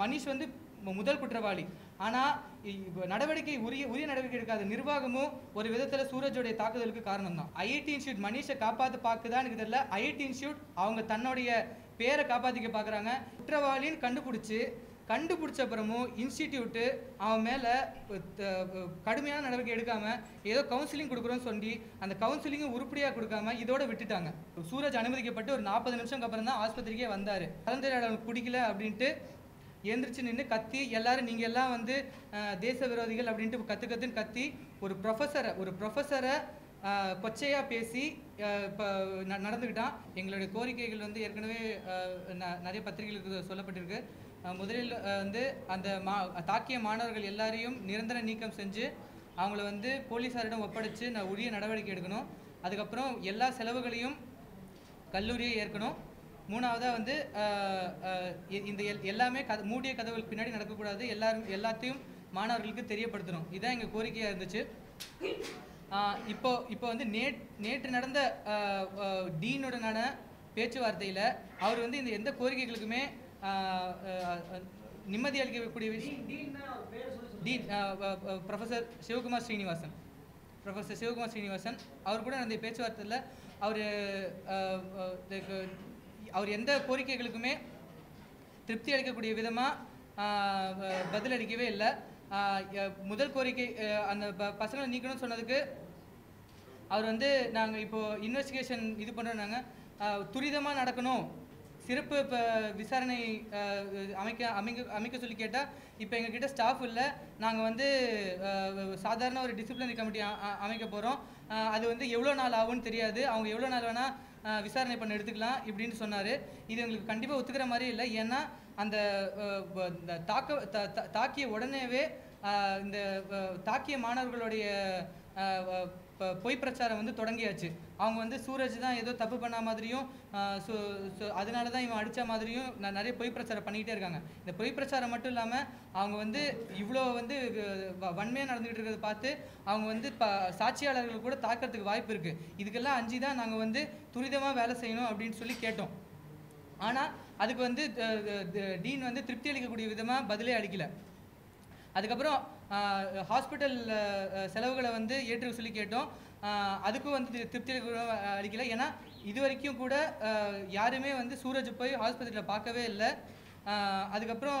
மனிஷ் வந்து முதல் குற்றவாளி. ஆனால் நடவடிக்கை உரிய உரிய நடவடிக்கை எடுக்காத நிர்வாகமும் ஒரு விதத்தில் சூரஜோடைய தாக்குதலுக்கு காரணம் தான் ஐஐடி இன்ஸ்டியூட் மனிஷை காப்பாற்ற பார்க்குதான்னு எனக்கு தெரியல. ஐஐடி இன்ஸ்டியூட் அவங்க தன்னுடைய பேரை காப்பாற்றிக்க பார்க்குறாங்க குற்றவாளின்னு கண்டுபிடிச்சி கண்டுபிடிச்ச அப்புறமும் இன்ஸ்டிடியூட்டு அவன் மேலே கடுமையான நடவடிக்கை எடுக்காமல் ஏதோ கவுன்சிலிங் கொடுக்குறோன்னு சொல்லி அந்த கவுன்சிலிங்கும் உருப்படியாக கொடுக்காம இதோட விட்டுட்டாங்க. சூரஜ் அனுமதிக்கப்பட்டு ஒரு நாற்பது நிமிஷம் அப்புறம் தான் ஆஸ்பத்திரிக்கே வந்தார். கலந்துரையாடல் பிடிக்கல அப்படின்ட்டு எந்திரிச்சு நின்று கத்தி எல்லாரும் நீங்கள் எல்லாம் வந்து தேச விரோதிகள் அப்படின்ட்டு கற்று கத்துன்னு கத்தி ஒரு ப்ரொஃபஸரை ஒரு ப்ரொஃபஸரை கொச்சையாக பேசி இப்போ நடந்துக்கிட்டான் எங்களுடைய கோரிக்கைகள் வந்து ஏற்கனவே ந- நிறைய பத்திரிகைகளுக்கு சொல்லப்பட்டிருக்கு. முதலில் வந்து அந்த மா தாக்கிய மாணவர்கள் எல்லாரையும் நிரந்தர நீக்கம் செஞ்சு அவங்கள வந்து போலீஸாரிடம் ஒப்படைச்சு நான் உரிய நடவடிக்கை எடுக்கணும். அதுக்கப்புறம் எல்லா செலவுகளையும் கல்லூரியை ஏற்கணும். மூணாவதாக வந்து இந்த எல்- எல்லாமே கத மூடிய கதவுகள் பின்னாடி நடக்கக்கூடாது எல்லாரும் எல்லாத்தையும் மாணவர்களுக்கு தெரியப்படுத்தணும். இதுதான் எங்கள் கோரிக்கையாக இருந்துச்சு. இப்போ இப்போ வந்து நேட் நேற்று நடந்த டீனுடனான பேச்சுவார்த்தையில் அவர் வந்து இந்த எந்த கோரிக்கைகளுக்குமே நிம்மதி அளிக்கக்கூடிய விஷயம் dean professor Sivakumar Srinivasan professor Sivakumar Srinivasan அவர் கூட அந்த பேச்சுவார்த்தையில் அவர் அவர் எந்த கோரிக்கைகளுக்குமே திருப்தி அளிக்கக்கூடிய விதமாக பதிலளிக்கவே இல்லை. முதல் கோரிக்கை அந்த ப பசங்களை நீக்கணும்னு சொன்னதுக்கு அவர் வந்து நாங்கள் இப்போ இன்வெஸ்டிகேஷன் இது பண்ணுறோம் நாங்கள் துரிதமாக நடக்கணும். சிறப்பு இப்போ விசாரணை அமைக்க அமைக்க அமைக்க சொல்லி கேட்டால் இப்போ எங்ககிட்ட ஸ்டாஃப் இல்லை. நாங்கள் வந்து சாதாரண ஒரு டிசிப்ளினரி கமிட்டி அமைக்க போகிறோம் அது வந்து எவ்வளோ நாள் ஆகும்னு தெரியாது. அவங்க எவ்வளோ நாள் வேணால் விசாரணை பண்ண எடுத்துக்கலாம் இப்படின்னு சொன்னார். இது எங்களுக்கு கண்டிப்பாக ஒத்துக்கிற மாதிரி இல்லை. ஏன்னா அந்த தாக்க த- த- தாக்கிய உடனேவே இந்த தாக்கிய மாணவர்களுடைய பொய் பிரச்சாரம் வந்து தொடங்கியாச்சு. அவங்க வந்து சூரஜ் தான் ஏதோ தப்பு பண்ண மாதிரியும் சு அதனால தான் இவன் அடித்த மாதிரியும் நான் நிறைய பொய் பிரச்சாரம் பண்ணிக்கிட்டே இருக்காங்க. இந்த பொய் பிரச்சாரம் மட்டும் இல்லாமல் அவங்க வந்து இவ்வளோ வந்து வன்மையாக நடந்துகிட்டு இருக்கிறத பார்த்து அவங்க வந்து ப சாட்சியாளர்கள் கூட தாக்கிறதுக்கு வாய்ப்பு இருக்குது இதுக்கெல்லாம் அஞ்சு தான் நாங்கள் வந்து துரிதமாக வேலை செய்யணும் அப்படின்னு சொல்லி கேட்டோம். ஆனால் அதுக்கு வந்து டீன் வந்து திருப்தி அளிக்கக்கூடிய விதமாக பதிலே அளிக்கலை. அதுக்கப்புறம் ஹாஸ்பிட்டல் செலவுகளை வந்து ஏற்று சொல்லி கேட்டோம். அதுக்கும் வந்து திருப்தி அளிக்கலை அளிக்கல. ஏன்னா இது வரைக்கும் கூட யாருமே வந்து சூரஜ் போய் ஆஸ்பத்திரியில் பார்க்கவே இல்லை. அதுக்கப்புறம்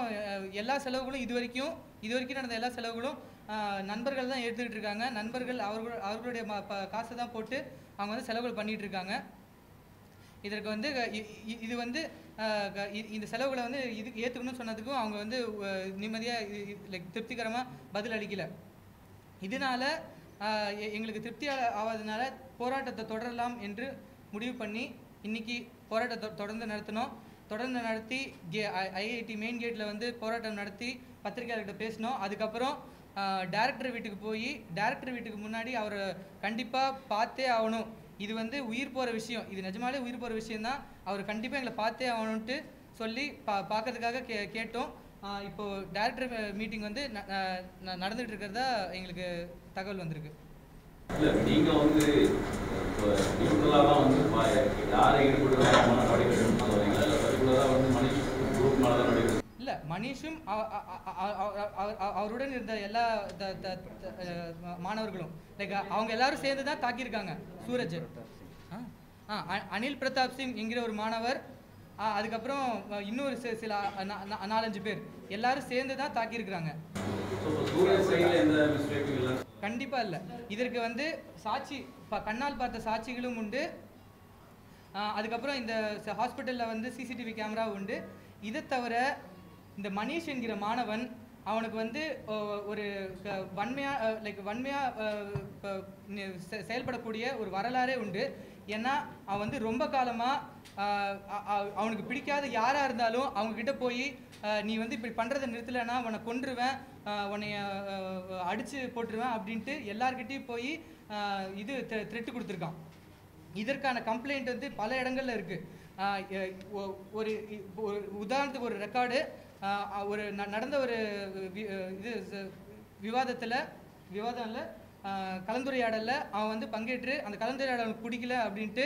எல்லா செலவுகளும் இது வரைக்கும் இது வரைக்கும் நடந்த எல்லா செலவுகளும் நண்பர்கள் தான் எடுத்துக்கிட்டு இருக்காங்க. நண்பர்கள் அவர்கள் அவர்களுடைய ம- காசை தான் போட்டு அவங்க வந்து செலவுகள் பண்ணிகிட்டு இருக்காங்க. இதற்கு வந்து இது வந்து க- இந்த செலவுகளை வந்து இதுக்கு ஏற்றுக்கணும்னு சொன்னதுக்கும் அவங்க வந்து நிம்மதியாக லைக் திருப்திகரமாக பதில் அளிக்கல. இதனால எ- எங்களுக்கு திருப்தி ஆ- போராட்டத்தை தொடரலாம் என்று முடிவு பண்ணி இன்னைக்கு போராட்டத்தை தொடர்ந்து நடத்தினோம். தொடர்ந்து நடத்தி கே ஐஐடி மெயின் கேட்டில் வந்து போராட்டம் நடத்தி பத்திரிகையாளர்கிட்ட பேசினோம். அதுக்கப்புறம் டேரக்டர் வீட்டுக்கு போய் டேரக்டர் வீட்டுக்கு முன்னாடி அவரை கண்டிப்பாக பார்த்தே ஆகணும். இது வந்து உயிர் போகிற விஷயம். இது நிஜமாலே உயிர் போகிற விஷயம்தான். அவர் கண்டிப்பாக எங்களை பார்த்தே ஆகணுன்ட்டு சொல்லி பா பார்க்கறதுக்காக கே கேட்டோம். இப்போது டேரக்டர் மீட்டிங் வந்து நடந்துகிட்டு இருக்கிறதா எங்களுக்கு தகவல் வந்திருக்கு. இல்லை நீங்கள் வந்து இப்போ நியூட்ரலா தான் வந்து யாரை ஈடுபடுறாங்க நடவடிக்கை எடுக்கணும்னு வந்து மனுஷன் குரூப் மேலே தான் நடவடிக்கை மனிஷும் அவருடன் இருந்த எல்லா மாணவர்களும் லைக் அவங்க எல்லாரும் சேர்ந்து தான் தாக்கியிருக்காங்க சூரஜ். ஆ, அ- அனில் பிரதாப் சிங் என்கிற ஒரு மாணவர் அதுக்கப்புறம் இன்னொரு சில நா- நாலஞ்சு பேர் எல்லாரும் சேர்ந்து தான் தாக்கியிருக்கிறாங்க. கண்டிப்பாக இல்லை கண்டிப்பா இல்ல. இதற்கு வந்து சாட்சி ப- கண்ணால் பார்த்த சாட்சிகளும் உண்டு. அதுக்கப்புறம் இந்த ஹாஸ்பிட்டலில் வந்து சிசிடிவி கேமரா உண்டு. இதை தவிர இந்த மணீஷ் என்கிற மாணவன் அவனுக்கு வந்து ஒரு வன்மையாக வன்மையா லைக் வன்மையா செ- செயல்படக்கூடிய ஒரு வரலாறே உண்டு. ஏன்னா அவன் வந்து ரொம்ப காலமாக அவனுக்கு பிடிக்காத யாராக இருந்தாலும் அவங்க கிட்ட போய் நீ வந்து இப்படி பண்ணுறதை நிறுத்தலைன்னா உன்னை கொன்றுவேன் உன்னைய அடித்து அடிச்சு போட்டுருவேன் அப்படின்ட்டு எல்லார்கிட்டையும் போய் இது த்ரெட்டு கொடுத்துருக்கான். இதற்கான கம்ப்ளைண்ட் வந்து பல இடங்கள்ல இருக்கு. ஒரு உதாரணத்துக்கு ஒரு ரெக்கார்டு ஒரு ந- நடந்த ஒரு இது விவாதத்தில் விவாதமில் விவாதம் இல்லை கலந்துரையாடலில் அவன் வந்து பங்கேற்று அந்த கலந்துரையாடல் பிடிக்கல அப்படின்ட்டு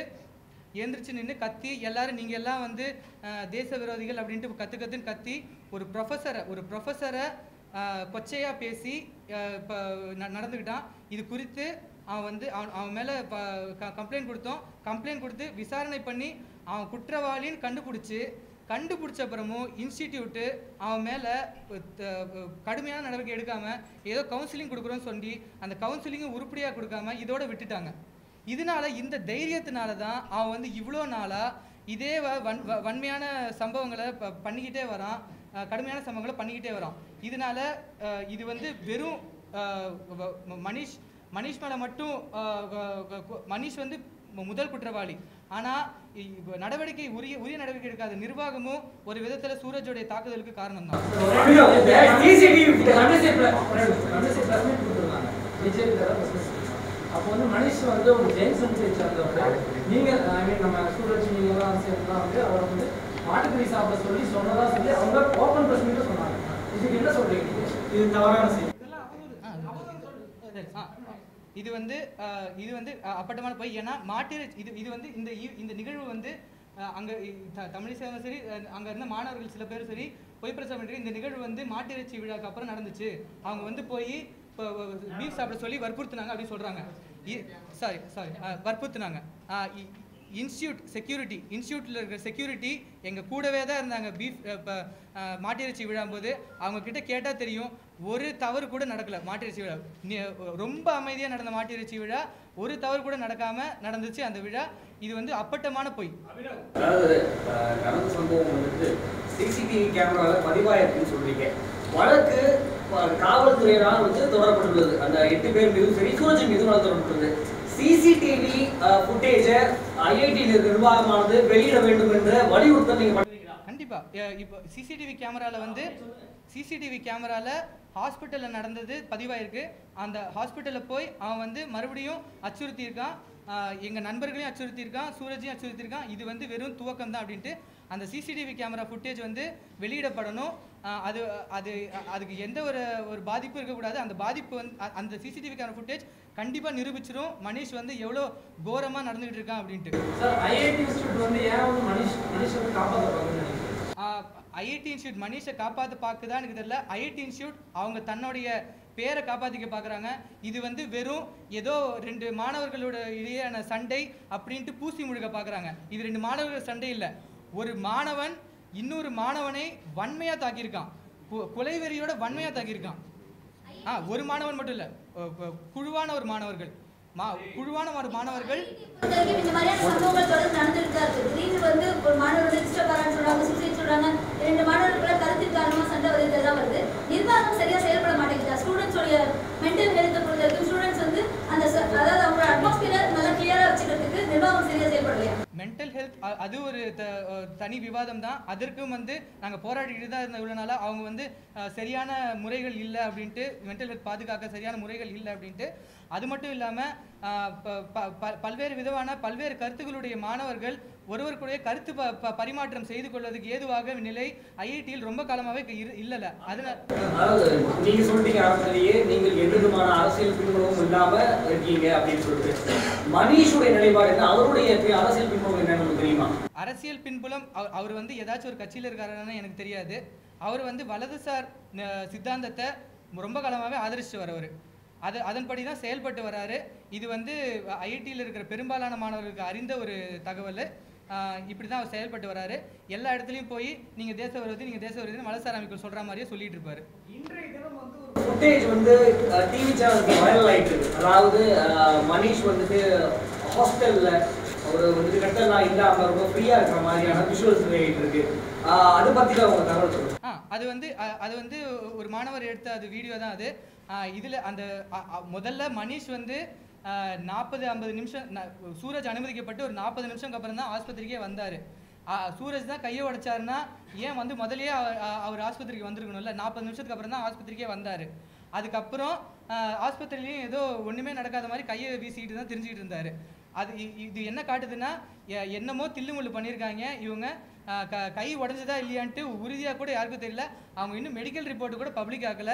எழுந்திரிச்சு நின்று கத்தி எல்லாரும் நீங்கள் எல்லாம் வந்து தேச விரோதிகள் அப்படின்ட்டு கற்று கத்துன்னு கத்தி ஒரு ப்ரொஃபஸரை ஒரு ப்ரொஃபஸரை கொச்சையாக பேசி இப்போ நடந்துக்கிட்டான். இது குறித்து அவன் வந்து அவன் அவன் மேலே கம்ப்ளைண்ட் கொடுத்தோம். கம்ப்ளைண்ட் கொடுத்து விசாரணை பண்ணி அவன் குற்றவாளின்னு கண்டுபிடிச்சி கண்டுபிடிச்ச அப்புறமும் இன்ஸ்டிடியூட்டு அவன் மேலே கடுமையான நடவடிக்கை எடுக்காமல் ஏதோ கவுன்சிலிங் கொடுக்குறோன்னு சொல்லி அந்த கவுன்சிலிங்கும் உருப்படியாக கொடுக்காம இதோட விட்டுட்டாங்க. இதனால இந்த தைரியத்தினால தான் அவன் வந்து இவ்வளோ நாளாக இதே வ- வன் வன்மையான சம்பவங்களை ப பண்ணிக்கிட்டே வரான். கடுமையான சம்பவங்களை பண்ணிக்கிட்டே வரான். இதனால இது வந்து வெறும் மனிஷ் மனிஷ் மேலே மட்டும் மனிஷ் வந்து முதல் குற்றவாளி. ஆனால் நடவடிக்கை உரிய உரிய நடவடிக்கை எடுக்காத நிர்வாகமும் ஒரு விதத்தில் சூரஜோடைய தாக்குதலுக்கு காரணம் தான் அப்போ வந்து மனிஷ் வந்து ஒரு ஜெயின் சமூகத்தை சேர்ந்தவர். நீங்க ஐ மீன் நம்ம சூரஜ் நீங்க எல்லாம் சேர்ந்துலாம் வந்து அவர் வந்து மாட்டுக்கறி சாப்பிட சொல்லி சொன்னதா சொல்லி அவங்க ஓப்பன் பிரஸ் சொன்னாங்க. இதுக்கு என்ன சொல்றீங்க? இது தவறான செய்தி. இது வந்து இது வந்து அப்பட்டமான போய். ஏன்னா மாட்டிறைச்சி இது இது வந்து இந்த இந்த நிகழ்வு வந்து அங்கே அங்க தமிழிசையும் சரி அங்கே இருந்த மாணவர்கள் சில பேரும் சரி பொய் பிரச்சாரம் பண்ணி இந்த நிகழ்வு வந்து மாட்டிறைச்சி விழாக்கு அப்புறம் நடந்துச்சு. அவங்க வந்து போய் பீஃப் சாப்பிட சொல்லி வற்புறுத்துனாங்க அப்படின்னு சொல்கிறாங்க சாரி சாரி வற்புறுத்துனாங்க. இன்ஸ்டியூட் செக்யூரிட்டி இன்ஸ்டியூட்டில் இருக்கிற செக்யூரிட்டி எங்கள் கூடவே தான் இருந்தாங்க. பீஃப் இப்போ மாட்டிறைச்சி விழாம்போது. அவங்க கிட்ட கேட்டால் தெரியும். ஒரு தவறு கூட நடக்கல. மாட்டிறைச்சி விழா. ரொம்ப அமைதியாக நடந்த மாட்டிறைச்சி விழா ஒரு தவறு கூட நடக்காமல் நடந்துச்சு அந்த விழா. இது வந்து அப்பட்டமான பொய். அதாவது அஹ், நடந்த சம்பவம் வந்துட்டு சிசிடிவி கேமரால பதிவாயிருக்குன்னு சொல்றீங்க. வழக்கு காவல்துறையினால் வந்து தொடரப்பட்டுள்ளது. அந்த எட்டு பேர் மீதும் சரி சூரஜ் மீதும் வழக்கு தொடரப்பட்டுள்ளது. சிசிடிவி ஃபுட்டேஜை ஐஐடி நிர்வாகமானது வெளியிட வேண்டும் என்ற வலியுறுத்தல் நீங்க பண்ணுறீங்களா கண்டிப்பா. அஹ் இப்போ சிசிடிவி கேமரால வந்து சிசிடிவி கேமராவில் ஹாஸ்பிட்டலில் நடந்தது பதிவாயிருக்கு. அந்த ஹாஸ்பிட்டலில் போய் அவன் வந்து மறுபடியும் அச்சுறுத்தியிருக்கான். எங்கள் நண்பர்களையும் அச்சுறுத்தியிருக்கான். சூரஜையும் அச்சுறுத்தியிருக்கான். இது வந்து வெறும் துவக்கம் தான் அப்படின்ட்டு அந்த சிசிடிவி கேமரா ஃபுட்டேஜ் வந்து வெளியிடப்படணும். அது அது அதுக்கு எந்த ஒரு ஒரு பாதிப்பும் இருக்கக்கூடாது. அந்த பாதிப்பு வந்து அந்த சிசிடிவி கேமரா ஃபுட்டேஜ் கண்டிப்பாக நிரூபிச்சிரும். மனிஷ் வந்து எவ்வளோ கோரமாக நடந்துகிட்டு இருக்கான் அப்படின்ட்டு. ஐஐடி இன்ஸ்டியூட் மனிஷை காப்பாற்ற பார்க்குதா எனக்கு தெரியல. ஐஐடி இன்ஸ்டியூட் அவங்க தன்னுடைய பேரை காப்பாற்றிக்க பார்க்குறாங்க. இது வந்து வெறும் ஏதோ ரெண்டு மாணவர்களோட இடையான சண்டை அப்படின்ட்டு பூசி முழுக்க பார்க்குறாங்க. இது ரெண்டு மாணவர்கள் சண்டை இல்லை. ஒரு மாணவன் இன்னொரு மாணவனை வன்மையாக தாக்கியிருக்கான். கொலைவெறியோட வன்மையாக தாக்கியிருக்கான். ஆ ஒரு மாணவன் மட்டும் இல்லை. குழுவான ஒரு மாணவர்கள். மா குழுவான ஒரு மாணவர்கள். இந்த மாதிரியான சம்பவங்கள் தொடர்ந்து நடந்துட்டு தான் திடீர்னு வந்து ஒரு மாணவர்கள் ரெஜிஸ்டர் வரான்னு சொல்றாங்க சூசைட் சொல்றாங்க ரெண்டு மாணவர்களுக்குள்ள கருத்தின் காரணமா சண்டை வருது இதெல்லாம் வருது நிர்வாகம் சரியா செயல்பட மாட்டேங்குதா ஸ்டூடெண்ட்ஸோட மென்டல் ஹெல்த்தை பொறுத்த வரைக்கும் ஸ்டூடெண்ட்ஸ் வந்து அந்த அதாவது மென்டல் ஹெல்த் அது ஒரு த- தனி விவாதம் தான் அதற்கும் வந்து நாங்கள் போராடிட்டு தான் இருந்த இவ்வளோ நாளாக அவங்க வந்து சரியான முறைகள் இல்லை அப்படின்ட்டு மென்டல் ஹெல்த் பாதுகாக்க சரியான முறைகள் இல்லை அப்படின்ட்டு. அது மட்டும் இல்லாமல் பல்வேறு விதமான பல்வேறு கருத்துக்களுடைய மாணவர்கள் ஒருவருக்குடைய கருத்து ப ப- பரிமாற்றம் செய்து கொள்வதற்கு ஏதுவாக நிலை ஐஐடியில் ரொம்ப காலமாகவே இல்லைல்ல அதனால் நீங்க சொல்லிட்டீங்க ஆரம்பத்திலேயே நீங்கள் எந்த விதமான அரசியல் பின்புலமும் இல்லாம இருக்கீங்க அப்படின்னு சொல்லிட்டு. மனிஷுடைய நிலைப்பாடு என்ன? அவருடைய அரசியல் பின்புலம் என்னன்னு உங்களுக்கு தெரியுமா? அரசியல் பின்புலம் அவ- அவர் வந்து ஏதாச்சும் ஒரு கட்சியில் இருக்காருன்னு எனக்கு தெரியாது. அவர் வந்து வலதுசார் சித்தாந்தத்தை ரொம்ப காலமாகவே ஆதரிச்சு வரவர் அது அதன்படி தான் செயல்பட்டு வராரு. இது வந்து ஐஐடியில் இருக்கிற பெரும்பாலான மாணவர்களுக்கு அறிந்த ஒரு தகவல். இப்படி தான் அவர் செயல்பட்டு வராரு. எல்லா இடத்துலையும் போய் நீங்கள் தேச விரோதி நீங்கள் தேச விரோதி வலதுசார் அமைப்பு சொல்கிற மாதிரியே சொல்லிட்டு இருப்பாரு. இன்றைய தினம் வந்து ஒரு ஃபுட்டேஜ் வந்து டிவி சேனலுக்கு வைரல் ஆயிட்டு அதாவது மனிஷ் வந்துட்டு ஹாஸ்டல்ல ஒரு வந்துட்டு கட்டெல்லாம் இல்லாம ரொம்ப ஃப்ரீயா இருக்கிற மாதிரியான விஷுவல்ஸ் ஆயிட்டு இருக்கு. அதை பத்தி தான் உங்க தகவல் சொல்லுங்க. ஆ அது வந்து அது வந்து ஒரு மாணவர் எடுத்த அது வீடியோ தான் அது. இதில் அந்த முதல்ல மனிஷ் வந்து நாற்பது ஐம்பது நிமிஷம் சூரஜ் அனுமதிக்கப்பட்டு ஒரு நாற்பது நிமிஷம்க்கு அப்புறம் தான் ஆஸ்பத்திரிக்கே வந்தார். சூரஜ் தான் கையை உடைச்சாருன்னா ஏன் வந்து முதலே அவர் ஆஸ்பத்திரிக்கு வந்திருக்கணும்ல? நாற்பது நிமிஷத்துக்கு அப்புறம் தான் ஆஸ்பத்திரிக்கே வந்தார். அதுக்கப்புறம் ஆஸ்பத்திரிலையும் ஏதோ ஒன்றுமே நடக்காத மாதிரி கையை வீசிக்கிட்டு தான் தெரிஞ்சுக்கிட்டு இருந்தார். அது இது என்ன காட்டுதுன்னா என்னமோ தில்லுமுள்ளு பண்ணியிருக்காங்க. இவங்க க- கை உடஞ்சதா இல்லையான்ட்டு உறுதியாக கூட யாருக்கும் தெரியல. அவங்க இன்னும் மெடிக்கல் ரிப்போர்ட் கூட பப்ளிக் ஆக்கல.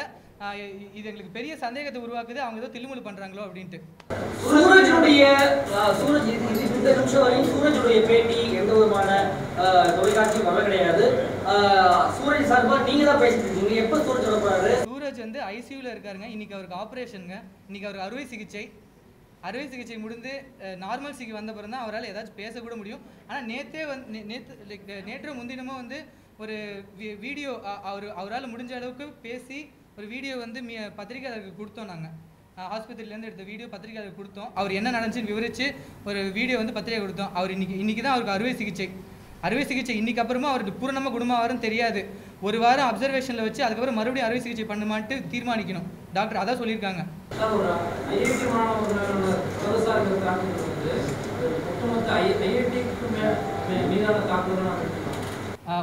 இது எங்களுக்கு பெரிய சந்தேகத்தை உருவாக்குது. அவங்க ஏதோ தில்லுமுள்ளு பண்ணுறாங்களோ அப்படின்ட்டு. சூரஜுடைய சூரஜ் இந்த நிமிஷம் வரையும் சூரஜுடைய பேட்டி எந்த விதமான தொலைக்காட்சியும் வர கிடையாது. சூரஜ் சார்பாக நீங்கள் தான் பேசிட்டு இருக்கீங்க. எப்போ சூரஜ் வர சூரஜ் வந்து ஐசியூவில் இருக்காருங்க. இன்னைக்கு அவருக்கு ஆப்ரேஷனுங்க இன்னைக்கு அவருக்கு அறுவை சிகிச்சை. அறுவை சிகிச்சை முடிந்து நார்மல் சிகி வந்த பிறகு தான் அவரால் ஏதாச்சும் பேசக்கூட முடியும். ஆனால் நேற்றே வந்து நேற்று லைக் நேற்று முன்தினமும் வந்து ஒரு வீடியோ அவர் அவரால் முடிஞ்ச அளவுக்கு பேசி ஒரு வீடியோ வந்து மீ பத்திரிகையாளருக்கு கொடுத்தோம் நாங்கள் ஆஸ்பத்திரியிலேருந்து எடுத்த வீடியோ பத்திரிகையாளருக்கு கொடுத்தோம். அவர் என்ன நடந்துச்சுன்னு விவரித்து ஒரு வீடியோ வந்து பத்திரிகை கொடுத்தோம். அவர் இன்னைக்கு இன்னைக்கு தான் அவருக்கு அறுவை சிகிச்சை. அறுவை சிகிச்சை இன்றைக்கி அப்புறமா அவருக்கு பூரணமாக குணமாவாருன்னு தெரியாது. ஒரு வாரம் அப்சர்வேஷனில் வச்சு அதுக்கப்புறம் மறுபடியும் அறுவை சிகிச்சை பண்ணுமான்ட்டு தீர்மானிக்கணும். டாக்டர் அதான் சொல்லியிருக்காங்க.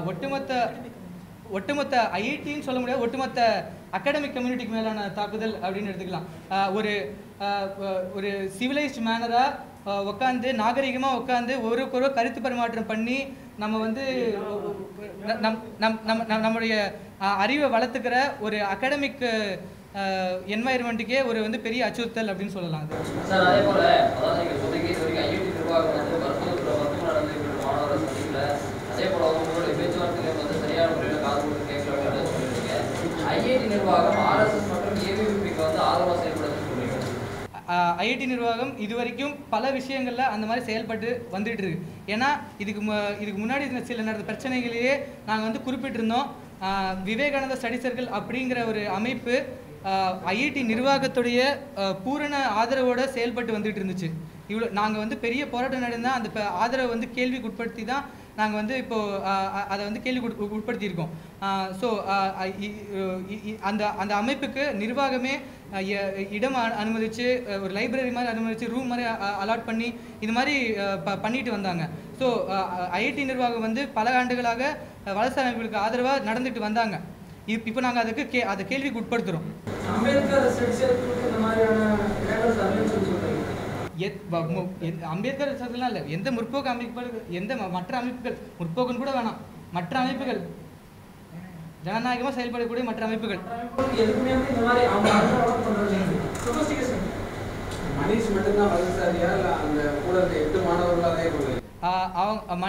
ஒட்டுமொத்த ஒட்டுமொத்த ஐஐடின்னு சொல்ல முடியாது ஒட்டுமொத்த அகாடமிக் கம்யூனிட்டிக்கு மேலான தாக்குதல் அப்படின்னு எடுத்துக்கலாம். ஒரு ஒரு சிவிலைஸ்ட் மேனராக உட்காந்து நாகரிகமாக உட்காந்து ஒருவருக்கொரு கருத்து பரிமாற்றம் பண்ணி நம்ம வந்து நம் நம் நம்ம நம்- நம்முடைய அறிவை வளர்த்துக்கிற ஒரு அகாடமிக் என்வாயர்மெண்ட்டுக்கே ஒரு வந்து பெரிய அச்சுறுத்தல் அப்படின்னு சொல்லலாம். அது சார் அதே நிர்வாகம் அதே அவங்களுடைய வந்து சரியான முறையில் காது கொடுத்து சொல்லியிருக்கீங்க ஐஐடி நிர்வாகம் ஆர்எஸ்எஸ் மற்றும் ஏபிவிபிக்கு வந்து ஆதரவு ஐஐடி நிர்வாகம் இது வரைக்கும் பல விஷயங்களில் அந்த மாதிரி செயல்பட்டு வந்துட்டு இருக்கு. ஏன்னா இதுக்கு இதுக்கு முன்னாடி சில நடந்த பிரச்சனைகளையே நாங்கள் வந்து குறிப்பிட்டிருந்தோம். விவேகானந்த விவேகானந்தா ஸ்டடி சர்க்கிள் அப்படிங்கிற ஒரு அமைப்பு ஐஐடி நிர்வாகத்துடைய பூரண ஆதரவோடு செயல்பட்டு வந்துட்டு இருந்துச்சு. இவ்வளோ நாங்கள் வந்து பெரிய போராட்டம் நடந்தால் அந்த ஆதரவை வந்து கேள்விக்குட்படுத்தி தான் நாங்கள் வந்து இப்போது அதை வந்து கேள்வி கொடு உட்படுத்தியிருக்கோம். ஸோ அந்த அந்த அமைப்புக்கு நிர்வாகமே இடம் அனுமதித்து அனுமதிச்சு ஒரு லைப்ரரி மாதிரி அனுமதிச்சு ரூம் மாதிரி அலாட் பண்ணி இது மாதிரி ப- பண்ணிட்டு வந்தாங்க. ஸோ ஐஐடி நிர்வாகம் வந்து பல ஆண்டுகளாக அஹ், வலசை அமைப்புகளுக்கு ஆதரவாக நடந்துட்டு வந்தாங்க. இப் இப்போ நாங்கள் அதுக்கு கே அதை கேள்விக்கு உட்படுத்துகிறோம் அம்பேத்கர் செட்ஸுக்கு இந்த மாதிரியான வேலை அப்படின்னு சொல்லி சொல்றீங்க எத் வ- மு- எத்- அம்பேத்கர் சர்க்கிள்லாம் இல்லை. எந்த முற்போக்கு அமைப்புகள் எந்த மற்ற அமைப்புகள் முற்போக்குன்னு கூட வேணாம். மற்ற அமைப்புகள். ஜனநாயகமாக செயல்படக்கூடிய மற்ற அமைப்புகள். மற்றவங்களுக்கு எதுக்குமே வந்து இந்த மாதிரி அவங்க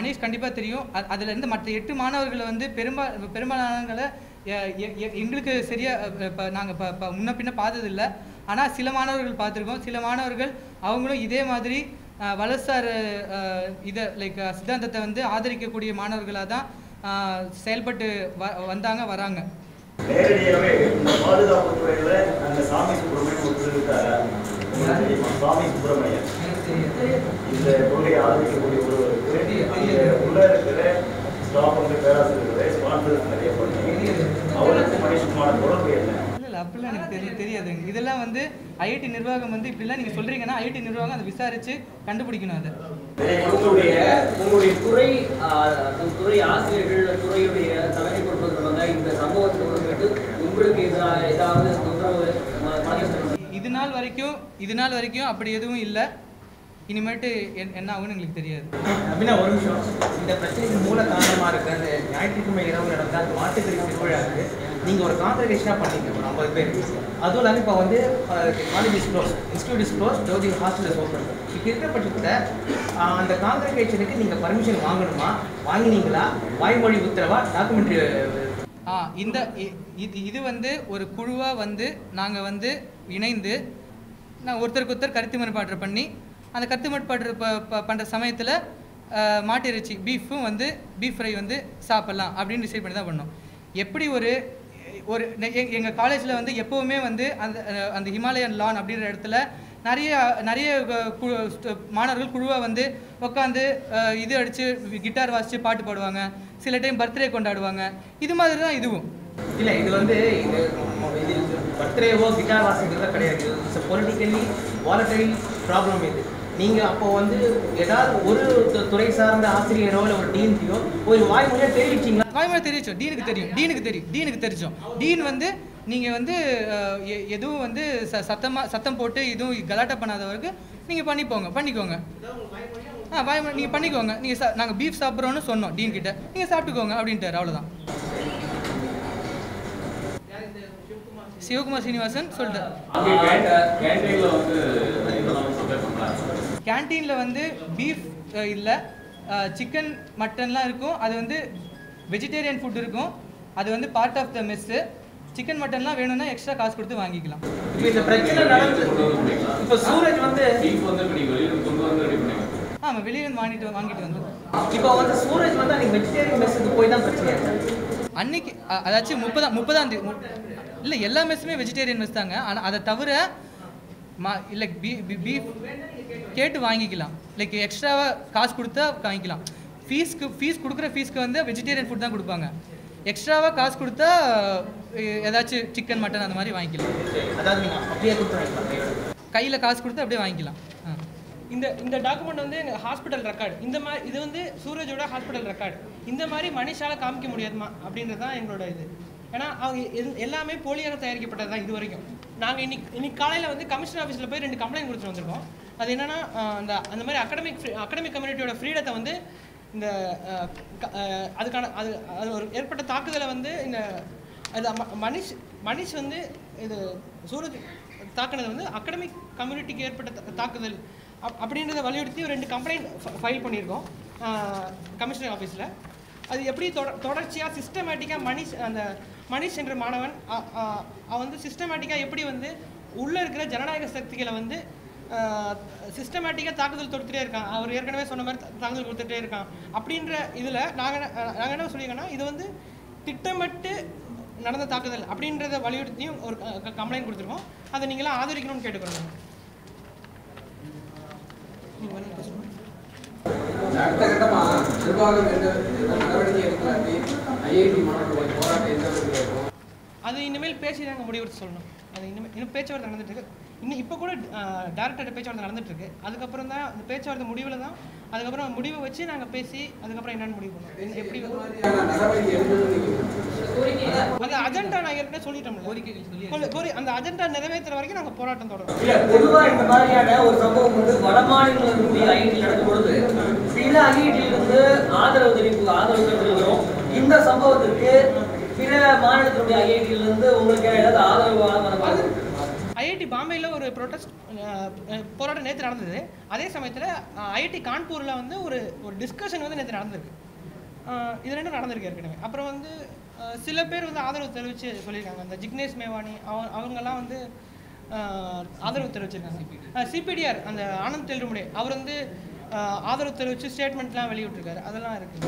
மனிஷ் கண்டிப்பாக தெரியும். அதுல இருந்து மற்ற எட்டு மாணவர்களை வந்து பெரும்பா பெரும்பாலானவங்களை எ- எ- எ- எங்களுக்கு சரியாக இப்போ நாங்கள் முன்ன பின்ன பார்த்ததில்ல. ஆனால் சில மாணவர்கள் பார்த்துருக்கோம். சில மாணவர்கள் அவங்களும் இதே மாதிரி ஆஹ் வலசார் இதை லைக் சித்தாந்தத்தை வந்து ஆதரிக்கக்கூடிய மாணவர்களாக தான் செயல்பட்டு வ வந்தாங்க வராங்க. நேரடியாகவே இந்த பாதுகாப்பு துறையில் அந்த சாமி சுப்பிரமணியம் ஒருத்தர் இருக்காரா சாமி சுப்பிரமணியன் இந்த கொள்கையை ஆதரிக்கக்கூடிய ஒருவருக்கு அங்க உள்ள இருக்கிற ஸ்டாஃப் வந்து பேராசிரியர்களை ஸ்பான்சர்ஸ் நிறைய பண்ணி அவருக்கு மனுஷமான தொடர்பு என்ன? அப்படிலாம் எனக்கு தெரிய தெரியாதுங்க. இதெல்லாம் வந்து ஐஐடி நிர்வாகம் வந்து இப்படிலாம் நீங்கள் சொல்கிறீங்கன்னா ஐஐடி நிர்வாகம் அதை விசாரித்து கண்டுபிடிக்கணும் அதை. உங்களுடைய உங்களுடைய துறை துறை ஆசிரியர்கள் துறையுடைய தலைமை பொறுப்பவங்க இந்த சம்பவத்தை ஒருங்கிட்டு உங்களுக்கு ஏதாவது தொந்தரவு இது நாள் வரைக்கும் இது நாள் வரைக்கும் அப்படி எதுவும் இல்லை. இனிமேட்டு என்- என்ன ஆகும்னு எங்களுக்கு தெரியாது. அபினா ஒரு நிமிஷம். இந்த பிரச்சனைக்கு மூல காரணமா இருக்க அந்த ஞாயிற்றுக்கிழமை இரவு நடந்த அந்த மாட்டுக்கறி திருவிழாவுக்கு நீங்கள் ஒரு கான்சன்ட்ரேஷனா பண்ணீங்க ஒரு ஐம்பது பேர். அதுவும் இல்லாமல் இப்போ வந்து college is institute is Jyothi hostel open இப்போ இருக்கிற பட்சத்தில் அந்த கான்சன்ட்ரேஷனுக்கு நீங்கள் பர்மிஷன் வாங்கணுமா? வாங்கினீங்களா? வாய்மொழி உத்தரவா? டாக்குமெண்ட்ரி ஆ இந்த இ- இது இது வந்து ஒரு குழுவாக வந்து நாங்கள் வந்து இணைந்து நான் ஒருத்தருக்கு ஒருத்தர் கருத்து முறைப்பாடு பண்ணி அந்த கருத்து முறைப்பாடு ப ப- பண்ணுற சமயத்தில் மாட்டு இறைச்சி பீஃபும் வந்து பீஃப் ஃப்ரை வந்து சாப்பிட்லாம் அப்படின்னு டிசைட் பண்ணி தான் பண்ணோம். எப்படி ஒரு ஒரு எங்கள் காலேஜில் வந்து எப்போவுமே வந்து அந்த அந்த ஹிமாலயன் லான் அப்படின்ற இடத்துல நிறைய நிறைய மாணவர்கள் குழுவாக வந்து உட்காந்து இது அடித்து கிட்டார் வாசித்து பாட்டு பாடுவாங்க. சில டைம் பர்த்டே கொண்டாடுவாங்க. இது மாதிரி தான் இதுவும். இல்லை இது வந்து இது பர்த்டேவோ கிட்டார் வாசிக்கிறதா கிடையாது. இட்ஸ் பொலிட்டிக்கலி வாலட்டரி ப்ராப்ளம் இது. நீங்கள் அப்போ வந்து ஏதாவது ஒரு துறை சார்ந்த ஆசிரியரோ இல்லை ஒரு டீன்கியோ ஒரு வாய்மொழியாக தெரிவிச்சிங்களா? வாய்மொழி தெரிவிச்சோம். டீனுக்கு தெரியும். டீனுக்கு தெரியும். டீனுக்கு தெரிஞ்சோம். டீன் வந்து நீங்கள் வந்து எதுவும் வந்து ச சத்தமாக சத்தம் போட்டு எதுவும் கலாட்டா பண்ணாத வரைக்கும் நீங்கள் பண்ணிப்போங்க. பண்ணிக்கோங்க. ஆ வாய் நீங்கள் பண்ணிக்கோங்க. நீங்கள் சா நாங்கள் பீஃப் சாப்பிட்றோன்னு சொன்னோம் டீன் கிட்ட நீங்கள் சாப்பிட்டுக்கோங்க அப்படின்ட்டார். அவ்வளோதான் சிவகுமார் சீனிவாசன் சொல்லிட்டார். வந்து கேன்டீனில் வந்து பீஃப் இல்லை சிக்கன் மட்டன்லாம் இருக்கும். அது வந்து வெஜிடேரியன் ஃபுட் இருக்கும். அது வந்து part of the mess chicken மட்டன்லாம் வேணும்னா எக்ஸ்ட்ரா காசு கொடுத்து வாங்கிக்கலாம். இப்போ இந்த பிரச்சனை நடந்து இப்போ சூரஜ் வந்து வந்து வந்து ஆமாம் வெளியே வந்து வாங்கிட்டு வாங்கிட்டு வந்தோம் இப்போ வந்து சூரஜ் வந்து அன்னைக்கு வெஜிடேரியன் மெஸ்ஸுக்கு போய் தான் பிரச்சனை அன்னைக்கு அதாச்சும் முப்பதாம் முப்பதாம் தேதி இல்லை எல்லா மெஸ்ஸுமே வெஜிடேரியன் மெஸ் தாங்க. ஆனால் அதை தவிர மா இல்லை பீ பீஃப் கேட்டு வாங்கிக்கலாம். லைக் எக்ஸ்ட்ராவாக காசு கொடுத்தா வாங்கிக்கலாம். ஃபீஸ்க்கு ஃபீஸ் கொடுக்குற ஃபீஸ்க்கு வந்து வெஜிடேரியன் ஃபுட் தான் கொடுப்பாங்க. எக்ஸ்ட்ராவாக காசு கொடுத்தா ஏதாச்சும் சிக்கன் மட்டன் அந்த மாதிரி வாங்கிக்கலாம். கையில் காசு கொடுத்து அப்படியே வாங்கிக்கலாம். ஆ. இந்த இந்த டாக்குமெண்ட் வந்து எங்கள் ஹாஸ்பிட்டல் ரெக்கார்டு இந்த மாதிரி இது வந்து சூரஜோட ஹாஸ்பிட்டல் ரெக்கார்டு இந்த மாதிரி மனுஷால காமிக்க முடியாதுமா? அப்படின்றது தான் எங்களோட இது. ஏன்னா அவங்க எல்- எல்லாமே போலியாக தயாரிக்கப்பட்டது தான் இது வரைக்கும். நாங்கள் இன்னைக்கு இன்னைக்கு காலையில் வந்து கமிஷன் ஆஃபீஸில் போய் ரெண்டு கம்ப்ளைண்ட் கொடுத்துட்டு வந்திருக்கோம். அது என்னன்னா அந்த அந்த மாதிரி அகடமிக் அகடமிக் கம்யூனிட்டியோட ஃப்ரீடத்தை வந்து இந்த க- அதுக்கான அது அது ஒரு ஏற்பட்ட தாக்குதலை வந்து இந்த அது மனிஷ் மனிஷ் வந்து இது சூரஜ் தாக்குனது வந்து அகடமிக் கம்யூனிட்டிக்கு ஏற்பட்ட தாக்குதல். அப் அப்படின்றத வலியுறுத்தி ஒரு ரெண்டு கம்ப்ளைண்ட் ஃபைல் பண்ணியிருக்கோம் கமிஷனர் ஆஃபீஸில் அது எப்படி தொடர்ச்சியாக சிஸ்டமேட்டிக்காக மனிஷ் அந்த மனிஷ் என்ற மாணவன் அவன் வந்து சிஸ்டமேட்டிக்காக எப்படி வந்து உள்ளே இருக்கிற ஜனநாயக சக்திகளை வந்து சிஸ்டமேட்டிக்காக தாக்குதல் தொடுத்துட்டே இருக்கான். அவர் ஏற்கனவே சொன்ன மாதிரி தாக்குதல் கொடுத்துட்டே இருக்கான். அப்படின்ற இதில் நாங்கள் நாங்கள் என்ன சொல்லியிருக்கோன்னா இது வந்து திட்டமிட்டு நடந்த தாக்குதல் அப்படின்றத வலியுறுத்தியும் ஒரு கம்ப்ளைண்ட் கொடுத்துருக்கோம். அதை நீங்களாம் ஆதரிக்கணும்னு கேட்டுக்கிறோம் வந்து அடுத்த கட்டமா நிர்வாகம் நடவடிக்கை எடுக்கலாட்டி ஐஐடி மாணவர்களுடைய போராட்டம் எந்த அது இனிமேல் பேசி நாங்கள் முடிவெடுத்து சொல்லணும். அது இனிமேல் இன்னும் பேச்சுவார்த்தை நடந்துட்டு இருக்கு இன்னும் இப்போ கூட டேரக்டர் பேச்சுவார்த்தை நடந்துட்டு இருக்கு அதுக்கப்புறம் தான் அந்த பேச்சுவார்த்தை முடிவில் தான் அதுக்கப்புறம் முடிவை வச்சு நாங்கள் பேசி அதுக்கப்புறம் என்னென்னு முடிவு பண்ணுவோம். எப்படி அந்த அஜெண்டா நான் ஏற்கனவே சொல்லிட்டோம்ல. கோரிக்கைகள் சொல்லி கோரி அந்த அஜெண்டா நிறைவேற்றுற வரைக்கும் நாங்கள் போராட்டம் தொடரும் இல்ல பொதுவா இந்த மாதிரியான ஒரு சம்பவம் வந்து வட ஐஐடி நடக்கும் பொழுது சில அணியிலிருந்து ஆதரவு தெரிவிப்பு ஆதரவு தெரிவிக்கிறோம் இந்த சம்பவத்திற்கு பிற மாநிலத்தினுடைய ஐஐடியிலிருந்து உங்களுக்கு ஏதாவது ஆதரவு ஐஐடி பாம்பேயில் ஒரு ப்ரொட்டஸ்ட் போராட்டம் நேற்று நடந்தது. அதே சமயத்தில் ஐஐடி கான்பூரில் வந்து ஒரு ஒரு டிஸ்கஷன் வந்து நேற்று நடந்திருக்கு. இது ரெண்டும் நடந்திருக்கு ஏற்கனவே? அப்புறம் வந்து சில பேர் வந்து ஆதரவு தெரிவித்து சொல்லியிருக்காங்க. அந்த ஜிக்னேஷ் மேவானி அவ அவங்கெல்லாம் வந்து ஆதரவு தெரிவிச்சிருக்காங்க. சிபிடிஆர் அந்த ஆனந்த் தெல்ருமுடே அவர் வந்து ஆதரவு தெரிவித்து ஸ்டேட்மெண்ட்லாம் வெளியிட்டிருக்காரு. அதெல்லாம் இருக்குது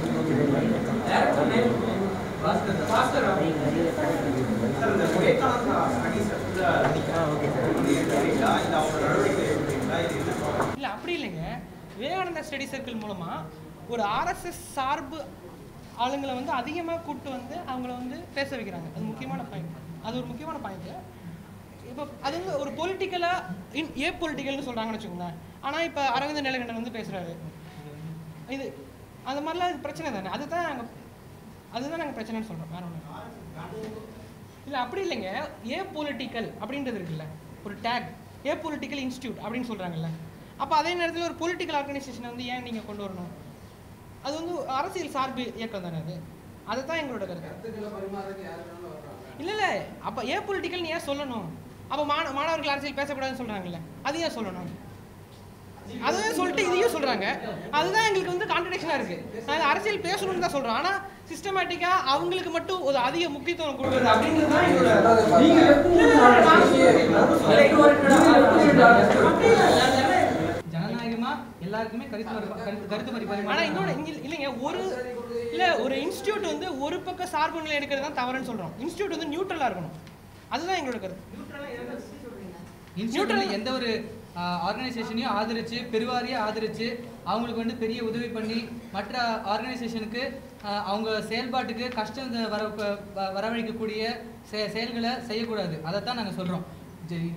இல்லை அப்படி இல்லைங்க. விவேகானந்தா ஸ்டடி சர்க்கிள் மூலமாக ஒரு ஆர்எஸ்எஸ் சார்பு ஆளுங்களை வந்து அதிகமாக கூப்பிட்டு வந்து அவங்கள வந்து பேச வைக்கிறாங்க. அது முக்கியமான பாயிண்ட் அது ஒரு முக்கியமான பாயிண்ட் இப்போ அது வந்து ஒரு பொலிட்டிக்கலாக இன் ஏ பொலிட்டிக்கல்னு சொல்கிறாங்கன்னு வச்சுக்கோங்களேன். ஆனால் இப்போ அரவிந்த் நிலகண்டன் வந்து பேசுகிறாரு இது அந்த மாதிரிலாம் இது பிரச்சனை தானே? அதுதான் நாங்கள் அதுதான் நாங்கள் பிரச்சனைன்னு சொல்கிறோம் வேற ஒன்று இல்லை. அப்படி இல்லைங்க. ஏ பொலிட்டிக்கல் அப்படின்றது இருக்குல்ல. ஒரு டேக் ஏ பொலிட்டிக்கல் இன்ஸ்டியூட் அப்படின்னு சொல்கிறாங்கல்ல அப்போ அதே நேரத்தில் ஒரு பொலிட்டிக்கல் ஆர்கனைசேஷனை வந்து ஏன் நீங்கள் கொண்டு வரணும்? அது வந்து அரசியல் சார்பு இயக்கம் தானே அது. அதுதான் எங்களோட கருத்து. இல்லை இல்லை. அப்போ ஏ பொலிட்டிக்கல் ஏன் சொல்லணும்? அப்போ மாண மாணவர்கள் அரசியல் பேசக்கூடாதுன்னு சொல்கிறாங்கல்ல அது ஏன் சொல்லணும். அதையும் சொல்லிட்டு இதையும் சொல்றாங்க. அதுதான் எங்களுக்கு வந்து கான்ட்ரடிக்ஷனா இருக்கு. நாங்க அரசியல் பேசணும்னு தான் சொல்றோம் ஆனா சிஸ்டமேட்டிக்கா அவங்களுக்கு மட்டும் ஒரு அதிக முக்கியத்துவம் கொடுக்குறது தான் ஜனநாயகமா எல்லாருக்குமே கருத்து கருத்து கருத்து வரி ஆனா பரிமாற்றம் இன்னொன்று இல்லைங்க ஒரு இல்ல ஒரு இன்ஸ்டியூட் வந்து ஒரு பக்கம் சார்பு நிலை எடுக்கிறது தான் தவறுன்னு சொல்றோம். இன்ஸ்டியூட் வந்து நியூட்ரலா இருக்கணும். அதுதான் எங்களோட கருத்து. எந்த ஒரு ஆர்கனைசேஷனையும் ஆதரிச்சு பெருவாரியா ஆதரிச்சு அவங்களுக்கு வந்து பெரிய உதவி பண்ணி மற்ற ஆர்கனைசேஷனுக்கு அவங்க செயல்பாட்டுக்கு கஷ்டம் இந்த வர வரவழைக்கக்கூடிய செ- செயல்களை செய்யக்கூடாது. அதைத்தான் நாங்கள் சொல்கிறோம்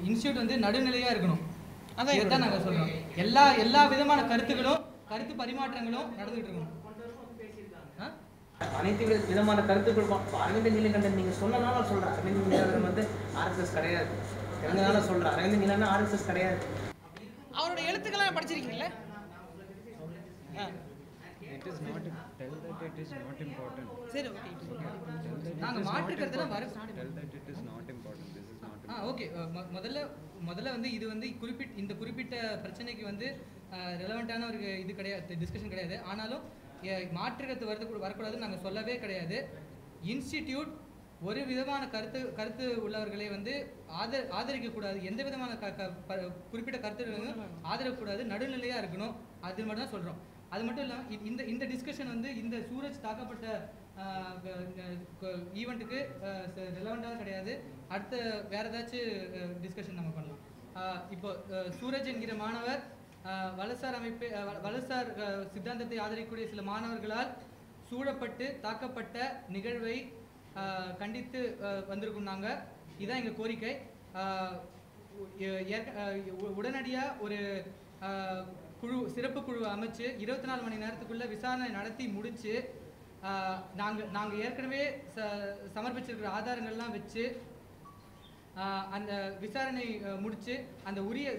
இன்ஸ்டியூட் வந்து நடுநிலையாக இருக்கணும். அதான் இதைத்தான் நாங்கள் சொல்கிறோம் எல்லா எல்லா விதமான கருத்துக்களும் கருத்து பரிமாற்றங்களும் நடந்துகிட்டு இருக்கணும்? அனைத்து வித- விதமான கருத்துக்கள் அரவிந்த் நீலகண்டன் நீங்க சொன்னனால சொல்றேன். அரவிந்த் நீலகண்டன் வந்து ஆர்எஸ்எஸ் கிடையாது. தெரிஞ்சனால சொல்றேன். அரவிந்த் நீலகண்டன் ஆர்எஸ்எஸ் கிடையாது. அவரோட எழுத்துக்களை படிச்சிருக்கீங்கல்ல? It is not, tell that it is not important. சரி ஓகே நாங்க மாற்று important. வர- Tell that it is not important. This is not ஆ. ஓகே முதல்ல முதல்ல வந்து இது வந்து குறிப்பிட்ட இந்த குறிப்பிட்ட பிரச்சனைக்கு வந்து ரெலவெண்ட்டான ஒரு இது கிடையாது டிஸ்கஷன் கிடையாது. ஆனாலும் மாற்று கருத்து வரது வரக்கூடாதுன்னு நாங்கள் சொல்லவே கிடையாது. இன்ஸ்டிடியூட் ஒரு விதமான கருத்து கருத்து உள்ளவர்களை வந்து ஆதர ஆதரிக்கக்கூடாது. எந்த விதமான க க ப- குறிப்பிட்ட கருத்துகளும் ஆதரக்கூடாது நடுநிலையாக இருக்கணும். அது மட்டும் தான் சொல்கிறோம் அது மட்டும் இல்லாமல் இந்த இந்த டிஸ்கஷன் வந்து இந்த சூரஜ் தாக்கப்பட்ட ஈவெண்ட்டுக்கு ரிலவெண்ட்டாக கிடையாது. அடுத்த வேற ஏதாச்சும் டிஸ்கஷன் நம்ம பண்ணலாம். இப்போ சூரஜ் என்கிற மாணவர் வலசார் அமைப்பு வ- வலசார் சித்தாந்தத்தை ஆதரிக்கக்கூடிய சில மாணவர்களால் சூழப்பட்டு தாக்கப்பட்ட நிகழ்வை கண்டித்து வந்திருக்கோம் நாங்கள் இதுதான் எங்கள் கோரிக்கை. உடனடியாக ஏற்க- ஒரு குழு சிறப்பு குழு அமைச்சு இருபத்தி நாலு மணி நேரத்துக்குள்ளே விசாரணை நடத்தி முடித்து நாங்கள் நாங்கள் ஏற்கனவே ச சமர்ப்பிச்சிருக்கிற ஆதாரங்கள்லாம் வச்சு அந்த விசாரணை முடித்து அந்த உரிய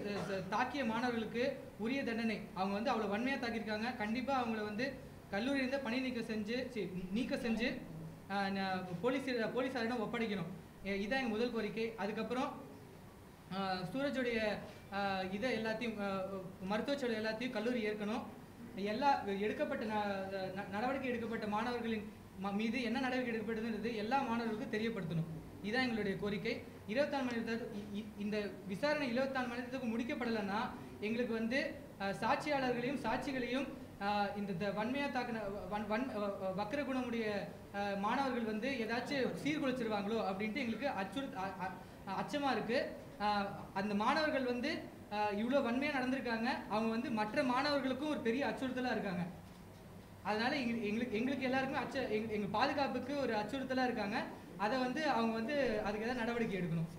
தாக்கிய மாணவர்களுக்கு உரிய தண்டனை. அவங்க வந்து அவ்வளோ வன்மையாக தாக்கியிருக்காங்க. கண்டிப்பாக அவங்கள வந்து கல்லூரியிலிருந்து பணி நீக்கம் செஞ்சு நீக்கம் செஞ்சு போலீஸ் போலீஸாரிடம் ஒப்படைக்கணும். இதான் எங்கள் முதல் கோரிக்கை. அதுக்கப்புறம் சூரஜோடைய சூரஜுடைய இதை எல்லாத்தையும் ஆஹ், எல்லாத்தையும் கல்லூரி ஏற்கணும். எல்லா எடுக்கப்பட்ட ந- ந- நடவடிக்கை எடுக்கப்பட்ட மாணவர்களின் ம- மீது என்ன நடவடிக்கை எடுக்கப்பட்டதுன்றது எல்லா மாணவர்களுக்கும் தெரியப்படுத்தணும். இதுதான் எங்களுடைய கோரிக்கை. இருபத்தாறு மணி நேரத்துக்கு இந்த விசாரணை இருபத்தாறு மணி நேரத்துக்கு முடிக்கப்படலைன்னா எங்களுக்கு வந்து சாட்சியாளர்களையும் சாட்சிகளையும் இந்த த- வன்மையா தாக்கின வன் வன் வக்கர குணமுடைய மாணவர்கள் வந்து ஏதாச்சும் சீர்குலைச்சிருவாங்களோ அப்படின்ட்டு எங்களுக்கு அச்சுறு அச்சமாக இருக்குது அச்சமா இருக்கு. அந்த மாணவர்கள் வந்து இவ்வளோ வன்மையா நடந்திருக்காங்க. அவங்க வந்து மற்ற மாணவர்களுக்கும் ஒரு பெரிய அச்சுறுத்தலா இருக்காங்க. அதனால எங்களுக்கு எங்களுக்கு எல்லாருக்குமே அச்ச எங்க பாதுகாப்புக்கு ஒரு அச்சுறுத்தலா இருக்காங்க. அதை வந்து அவங்க வந்து அதுக்கு ஏதாவது நடவடிக்கை எடுக்கணும்.